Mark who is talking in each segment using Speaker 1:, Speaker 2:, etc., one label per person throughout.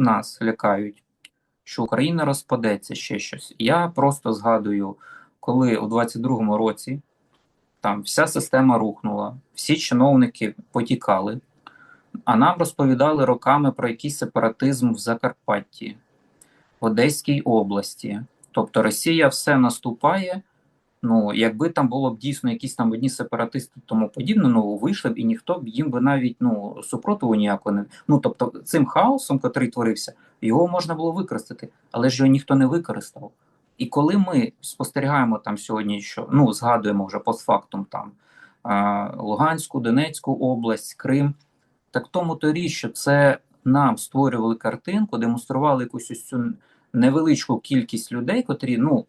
Speaker 1: нас лякають, що Україна розпадеться ще щось. Я просто згадую, коли у 22-му році там вся система рухнула, всі чиновники потікали, а нам розповідали роками про якийсь сепаратизм в Закарпатті, в Одеській області. Тобто Росія все наступає. Ну, якби там було б дійсно якісь там одні сепаратисти, тому подібне, ну вийшли б і ніхто б їм би навіть ну супротиву ніякого не. Ну тобто, цим хаосом, який творився, його можна було використати, але ж його ніхто не використав. І коли ми спостерігаємо там сьогодні, що ну згадуємо вже постфактум там Луганську, Донецьку область, Крим, так тому то річ, що це нам створювали картинку, демонстрували якусь ось цю невеличку кількість людей, котрі ну.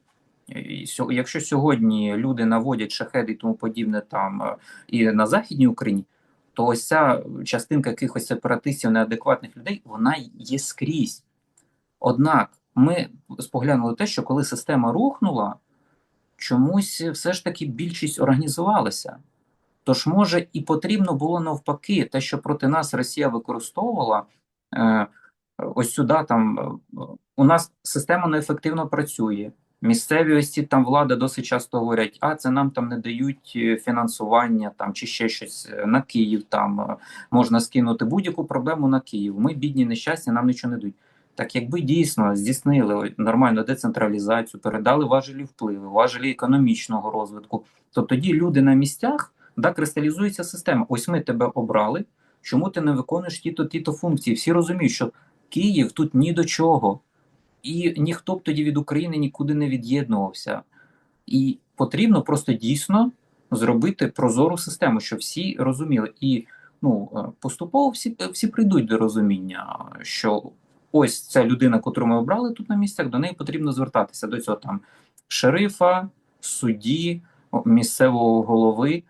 Speaker 1: Якщо сьогодні люди наводять шахеди і тому подібне там е, і на Західній Україні, то ось ця частинка якихось сепаратистів, неадекватних людей, вона є скрізь. Однак ми споглянули те, що коли система рухнула, чомусь все ж таки більшість організувалася. Тож, може, і потрібно було навпаки, те, що проти нас Росія використовувала, е, ось сюди там е, у нас система неефективно працює. Місцеві ось там влада досить часто говорять, а це нам там не дають е, фінансування там чи ще щось е, на Київ. Там е, можна скинути будь-яку проблему на Київ. Ми бідні, нещасні, нам нічого не дають. Так якби дійсно здійснили нормальну децентралізацію, передали важелі впливи, важелі економічного розвитку, то тоді люди на місцях да, кристалізується система. Ось ми тебе обрали. Чому ти не виконуєш ті-то ті-то функції? Всі розуміють, що Київ тут ні до чого. І ніхто б тоді від України нікуди не від'єднувався. І потрібно просто дійсно зробити прозору систему, щоб всі розуміли. І ну, е, поступово всі, всі прийдуть до розуміння, що ось ця людина, яку ми обрали тут на місцях, до неї потрібно звертатися до цього там шерифа, судді, місцевого голови.